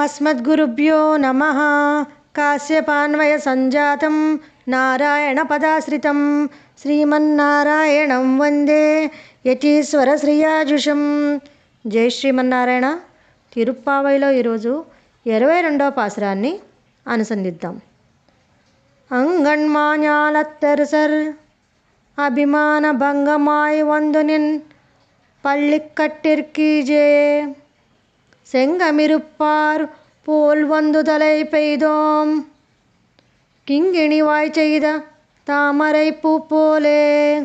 అస్మద్గురుభ్యో నమ. కాశ్యపాన్వయ సంజాతం నారాయణ పదాశ్రితం శ్రీమన్నారాయణం వందే యతీశ్వర శ్రీయాజుషం జై శ్రీమన్నారాయణ. తిరుప్పావైలో ఈరోజు ఇరవై రెండవ పాసరాన్ని అనుసంధిద్దాం. అంగణ్మాన్యాలత్తెరుసర్ అభిమాన భంగమాయి వందునిన్ పల్లిక్కట్టిర్కీజే. செங்கமிருப்பார் போல் வந்துதலை பெய்தோம். கிங்கிணிவாய் செய்த தாமரை பூ போலே.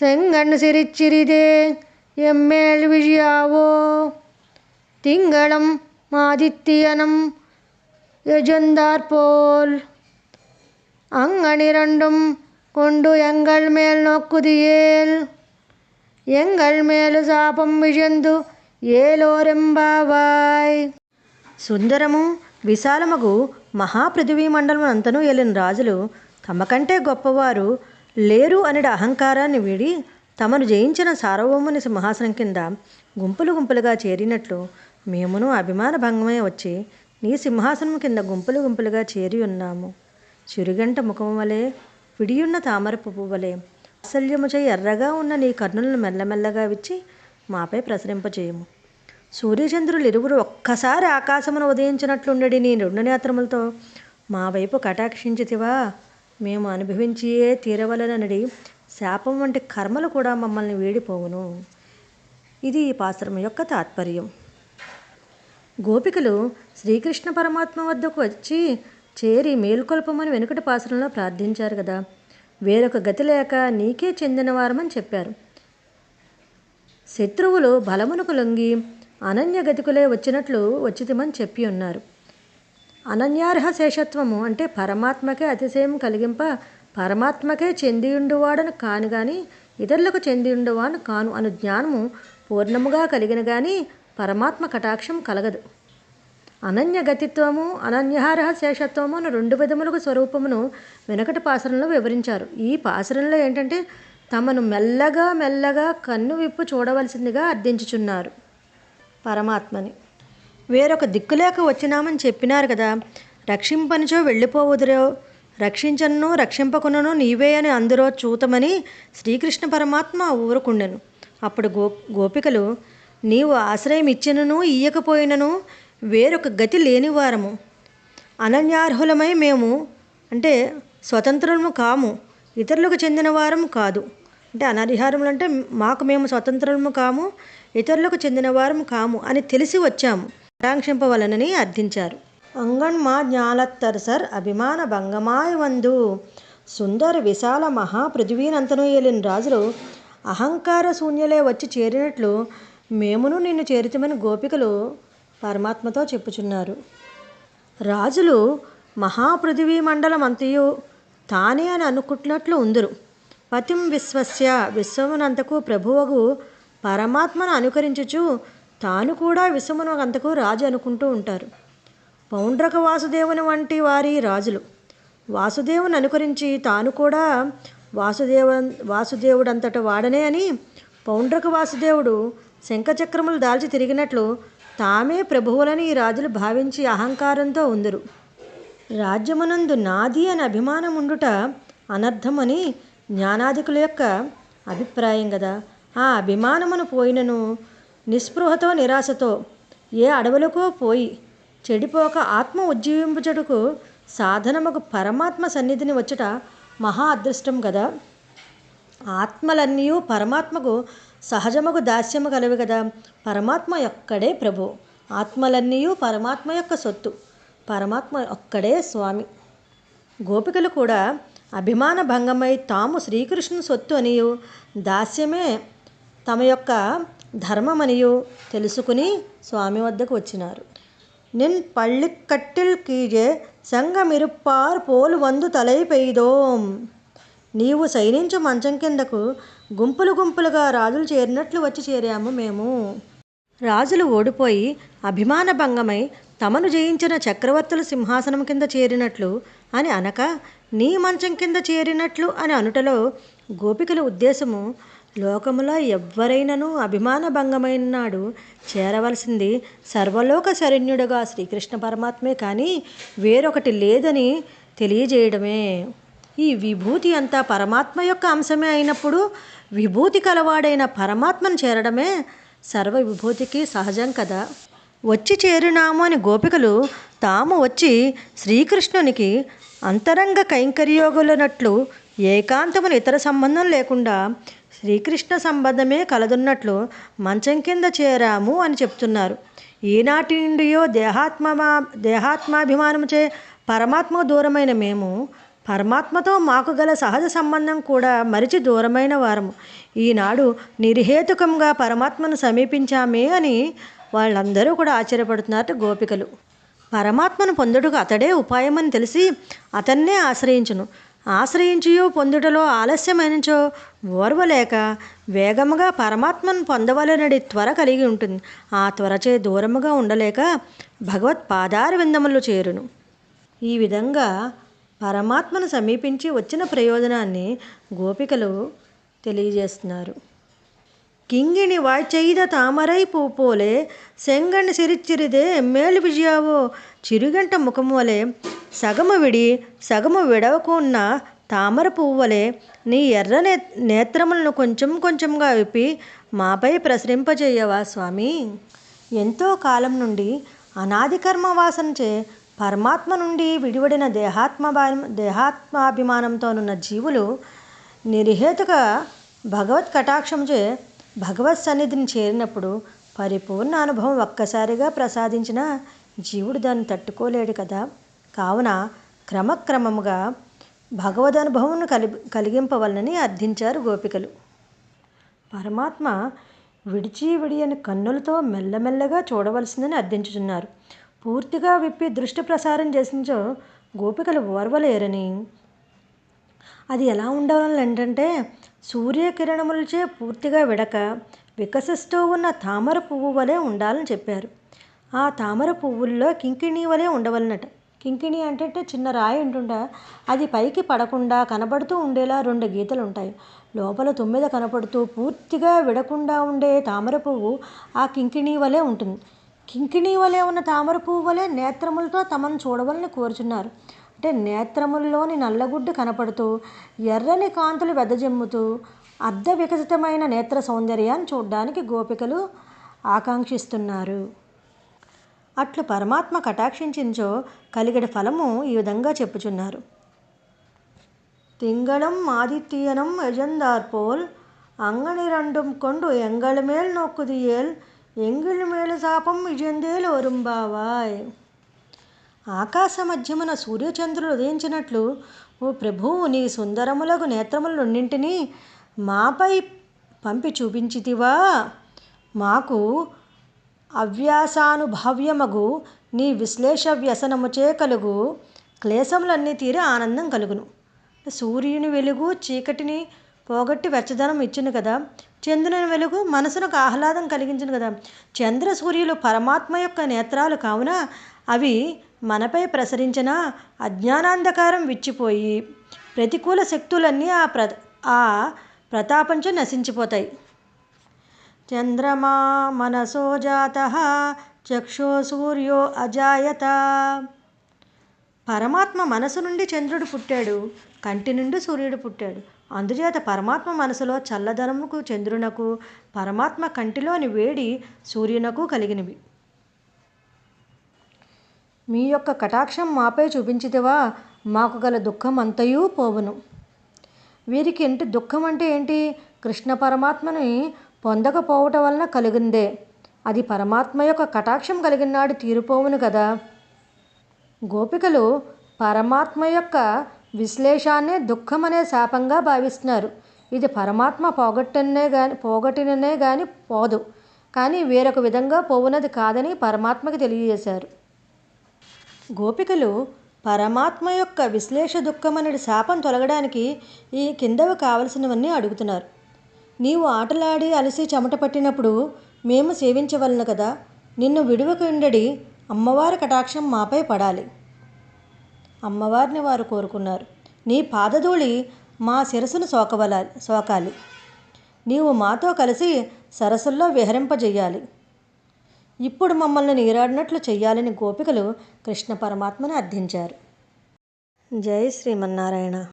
செங்கண் சிரிச்சிறிதே எம்மேல் விழியாவோ. திங்களம் மாதித்தியனம் எஜந்தாற்போல் அங்கனிரண்டும் கொண்டு எங்கள் மேல் நோக்குதியேல். எங்கள் மேலு சாபம் விழுந்து ఏలోరెంబావాయ్. సుందరము విశాలమగు మహాపృథివీ మండలమునంతను అంతను ఏలిన రాజులు తమకంటే గొప్పవారు లేరు అనడి అహంకారాన్ని వీడి తమను జయించిన సార్వభౌముని సింహాసనం కింద గుంపులు గుంపులుగా చేరినట్లు మేమును అభిమాన భంగమై వచ్చి నీ సింహాసనం కింద గుంపులు గుంపులుగా చేరి ఉన్నాము. చిరుగంట ముఖము వలె విడియున్న తామర పువ్వు వలె వాత్సల్యముచే ఎర్రగా ఉన్న నీ కర్ణులను మెల్లమెల్లగా విచ్చి మాపై ప్రసరింపచేయము. సూర్యచంద్రులు ఇరువురు ఒక్కసారి ఆకాశమును ఉదయించినట్లుండడి నీ రెండు నేత్రములతో మా వైపు కటాక్షించితివా? మేము అనుభవించియే తీరవలనడి శాపం వంటి కర్మలు కూడా మమ్మల్ని వీడిపోవును. ఇది ఈ పాశ్రం యొక్క తాత్పర్యం. గోపికలు శ్రీకృష్ణ పరమాత్మ వద్దకు వచ్చి చేరి మేల్కొల్పమని వెనుకటి పాశ్రంలో ప్రార్థించారు కదా. వేరొక గతి లేక నీకే చెందినవారమని చెప్పారు. శత్రువులు బలమునకు లొంగి అనన్య గతికులే వచ్చినట్లు వచ్చితమని చెప్పి ఉన్నారు. అనన్యార్హ శేషత్వము అంటే పరమాత్మకే అతిశయం కలిగింప పరమాత్మకే చెందియుండువాడను కాను గాని ఇతరులకు చెందియుండువాను కాను అను జ్ఞానము పూర్ణముగా కలిగిన గాని పరమాత్మ కటాక్షం కలగదు. అనన్య గతిత్వము శేషత్వము అని రెండు విధములకు స్వరూపమును వెనకటి పాసరంలో వివరించారు. ఈ పాసరంలో ఏంటంటే తమను మెల్లగా మెల్లగా కన్ను విప్పు చూడవలసిందిగా అర్థించుచున్నారు. పరమాత్మని. వేరొక దిక్కులేక వచ్చినామని చెప్పినారు కదా రక్షింపనిచో వెళ్ళిపోవుదురో రక్షించను రక్షింపకునను నీవే అని అందరూ చూతమని శ్రీకృష్ణ పరమాత్మ ఊరుకుండెను. అప్పుడు గో గోపికలు నీవు ఆశ్రయం ఇచ్చినను ఇయ్యకపోయినను వేరొక గతి లేనివారము అనన్యార్హులమై మేము అంటే స్వతంత్రము కాము ఇతరులకు చెందిన వారము కాదు. అంటే అనరిహారములు అంటే మాకు మేము స్వతంత్రము కాము ఇతరులకు చెందినవారము కాము అని తెలిసి వచ్చాము. ఆకాంక్షింపవలనని అర్థించారు. అంగణ్ మా జ్ఞాలత్తరసర్ అభిమాన భంగమాయ వందు. సుందర విశాల మహాపృథివీనంతను ఏలిన రాజులు అహంకార శూన్యలే వచ్చి చేరినట్లు మేమును నిన్ను చేరితమని గోపికలు పరమాత్మతో చెప్పుచున్నారు. రాజులు మహాపృథివీ మండలం అంతయు తానే అని అనుకుంటున్నట్లు ఉందరు. పతిం విశ్వస్య. విశ్వమునంతకు ప్రభువగు పరమాత్మను అనుకరించుచు తాను కూడా విశ్వమునంతకు రాజు అనుకుంటూ ఉంటారు. పౌండ్రక వాసుదేవుని వంటి వారి రాజులు. వాసుదేవుని అనుకరించి తాను కూడా వాసుదేవ వాసుదేవుడంతట వాడనే అని పౌండ్రక వాసుదేవుడు శంఖచక్రములు దాల్చి తిరిగినట్లు తామే ప్రభువులని ఈ రాజులు భావించి అహంకారంతో ఉందరు. రాజ్యమునందు నాది అని అభిమానం ఉండుట అనర్థమని జ్ఞానాధికుల యొక్క అభిప్రాయం కదా ఆ అభిమానమును పోయినను నిస్పృహతో నిరాశతో ఏ అడవులకో పోయి చెడిపోక ఆత్మ ఉజ్జీవింపుచటకు సాధనముకు పరమాత్మ సన్నిధిని వచ్చుట మహా అదృష్టం కదా ఆత్మలన్నీ పరమాత్మకు సహజముకు దాస్యము కలవి కదా పరమాత్మ ఒక్కడే ప్రభు. ఆత్మలన్నీ పరమాత్మ యొక్క సొత్తు. పరమాత్మ ఒక్కడే స్వామి. గోపికలు కూడా అభిమాన భంగమై తాము శ్రీకృష్ణుని సొత్తు అనియు దాస్యమే తమ యొక్క ధర్మమనియు తెలుసుకుని స్వామి వద్దకు వచ్చినారు. నిన్ పళ్ళిక్కట్టిల్ కీజే సంగమిరుప్పారు పోలు వందు తలై నీవు సైనించు మంచం కిందకు గుంపులు గుంపులుగా రాజులు చేరినట్లు వచ్చి చేరాము మేము. రాజులు ఓడిపోయి అభిమాన భంగమై తమను జయించిన చక్రవర్తుల సింహాసనం కింద చేరినట్లు అని అనక నీ మంచం కింద చేరినట్లు అని అనుటలో గోపికల ఉద్దేశము లోకములో ఎవ్వరైనను అభిమాన భంగమైన నాడు చేరవలసింది సర్వలోక శరణ్యుడుగా శ్రీకృష్ణ పరమాత్మే కానీ వేరొకటి లేదని తెలియజేయడమే. ఈ విభూతి అంతా పరమాత్మ యొక్క అంశమే అయినప్పుడు విభూతి కలవాడైన పరమాత్మను చేరడమే సర్వ విభూతికి సహజం కదా. వచ్చి చేరినాము అని గోపికలు తాము వచ్చి శ్రీకృష్ణునికి అంతరంగ కైంకర్యోగులనట్లు ఏకాంతమును ఇతర సంబంధం లేకుండా శ్రీకృష్ణ సంబంధమే కలదున్నట్లు మంచం కింద చేరాము అని చెప్తున్నారు. ఈనాటి నుండియో దేహాత్మ దేహాత్మాభిమానముచే పరమాత్మ దూరమైన మేము పరమాత్మతో మాకు గల సహజ సంబంధం కూడా మరిచి దూరమైన వారము. ఈనాడు నిర్హేతుకంగా పరమాత్మను సమీపించామే అని వాళ్ళందరూ కూడా ఆశ్చర్యపడుతున్నారు గోపికలు. పరమాత్మను పొందుటకు అతడే ఉపాయమని తెలిసి అతన్నే ఆశ్రయించును. ఆశ్రయించియో పొందుటలో ఆలస్యమైనచో ఓర్వలేక వేగముగా పరమాత్మను పొందవలనడి త్వర కలిగి ఉంటుంది. ఆ త్వరచే దూరముగా ఉండలేక భగవత్ పాదార విందములు చేరును. ఈ విధంగా పరమాత్మను సమీపించి వచ్చిన ప్రయోజనాన్ని గోపికలు తెలియజేస్తున్నారు. కింగిణి వాచైద తామరై పూపోలే సెంగణ్ సిరిచిరిదే మేలు విజయావో చిరుగంట ముఖమోలే సగము విడి సగము విడవకున్న తామర పువ్వులే నీ ఎర్ర నే నేత్రములను కొంచెం కొంచెంగా విప్పి మాపై ప్రసరింపజేయవా స్వామి? ఎంతో కాలం నుండి అనాది కర్మ వాసనచే పరమాత్మ నుండి విడివడిన దేహాత్మ దేహాత్మాభిమానంతోనున్న జీవులు నిర్హేతుక భగవత్ కటాక్షంచే భగవత్ సన్నిధిని చేరినప్పుడు పరిపూర్ణ అనుభవం ఒక్కసారిగా ప్రసాదించిన జీవుడు దాన్ని తట్టుకోలేడు కదా. కావున క్రమక్రమముగా భగవద్ అనుభవంను కలి కలిగింపవలనని అర్థించారు గోపికలు. పరమాత్మ విడిచి విడియని కన్నులతో మెల్లమెల్లగా చూడవలసిందని అర్థించుచున్నారు. పూర్తిగా విప్పి దృష్టి ప్రసారం చేసించో గోపికలు ఓర్వలేరని. అది ఎలా ఉండాలని ఏంటంటే సూర్యకిరణములచే పూర్తిగా విడక వికసిస్తూ ఉన్న తామర పువ్వు వలె ఉండాలని చెప్పారు. ఆ తామర పువ్వుల్లో కింకిణి వలె ఉండవలనట. కింకిణి అంటే చిన్న రాయి ఉంటుండ అది పైకి పడకుండా కనబడుతూ ఉండేలా రెండు గీతలు ఉంటాయి లోపల తొమ్మిది కనపడుతూ పూర్తిగా విడకుండా ఉండే తామర పువ్వు ఆ కింకిణి వలె ఉంటుంది. కింకిణి వలె ఉన్న తామర పువ్వు వలె నేత్రములతో తమను చూడవలని కోరుచున్నారు. అంటే నేత్రముల్లోని నల్లగుడ్డు కనపడుతూ ఎర్రని కాంతులు వెదజెమ్ముతూ అర్ధ వికసితమైన నేత్ర సౌందర్యాన్ని చూడడానికి గోపికలు ఆకాంక్షిస్తున్నారు. అట్లు పరమాత్మ కటాక్షించించో కలిగిన ఫలము ఈ విధంగా చెప్పుచున్నారు. తింగళం ఆదిత్యనం ఎజందార్పోల్ అంగని రెండుం కొండు ఎంగళమేల్ నొక్కుదియేల్ ఎంగిలి మేలు శాపం ఇజందేలు ఒరుంబావాయ్ ఆకాశ మధ్యమున సూర్యచంద్రులు ఉదయించినట్లు ఓ ప్రభువు నీ సుందరములకు నేత్రములన్నింటినీ మాపై పంపి చూపించితివా? మాకు అవ్యాసానుభావ్యమగు నీ విశ్లేష వ్యసనముచే కలుగు క్లేశములన్నీ తీరి ఆనందం కలుగును. సూర్యుని వెలుగు చీకటిని పోగొట్టి వెచ్చదనం ఇచ్చును కదా. చంద్రుని వెలుగు మనసునకు ఆహ్లాదం కలిగించును కదా. చంద్ర సూర్యులు పరమాత్మ యొక్క నేత్రాలు కావున అవి మనపై ప్రసరించిన అజ్ఞానాంధకారం విచ్చిపోయి ప్రతికూల శక్తులన్నీ ఆ ప్ర ఆ ప్రతాపంచు నశించిపోతాయి. చంద్రమా మనసో జాత చక్షో సూర్యో అజాయత. పరమాత్మ మనసు నుండి చంద్రుడు పుట్టాడు కంటి నుండి సూర్యుడు పుట్టాడు. అందుచేత పరమాత్మ మనసులో చల్లదనముకు చంద్రునకు పరమాత్మ కంటిలోని వేడి సూర్యునకు కలిగినవి. మీ యొక్క కటాక్షం మాపై చూపించితివా? మాకు గల దుఃఖం అంతయూ పోవును. వీరికి ఏంటి దుఃఖం అంటే ఏంటి? కృష్ణ పరమాత్మని పొందకపోవటం వలన కలిగిందే. అది పరమాత్మ యొక్క కటాక్షం కలిగినాడు తీరిపోవును కదా గోపికలు పరమాత్మ యొక్క విశ్లేషాన్నే దుఃఖం అనే శాపంగా భావిస్తున్నారు. ఇది పరమాత్మ పోగొట్టనే కానీ పోగొట్టిననే కానీ పోదు. కానీ వేరొక విధంగా పోవునది కాదని పరమాత్మకి తెలియజేశారు. గోపికలు పరమాత్మ యొక్క విశ్లేష దుఃఖమనే శాపం తొలగడానికి ఈ కిందవి కావలసినవన్నీ అడుగుతున్నారు. నీవు ఆటలాడి అలసి చెమట పట్టినప్పుడు మేము సేవించవలను కదా? నిన్ను విడువకుండడి అమ్మవారి కటాక్షం మాపై పడాలి. అమ్మవారిని వారు కోరుకున్నారు. నీ పాదధూళి మా శిరస్సును సోకవల సోకాలి. నీవు మాతో కలిసి సరస్సుల్లో విహరింపజేయాలి. ఇప్పుడు మమ్మల్ని నీరాడినట్లు చెయ్యాలని గోపికలు కృష్ణ పరమాత్మని అర్థించారు. జై శ్రీమన్నారాయణ.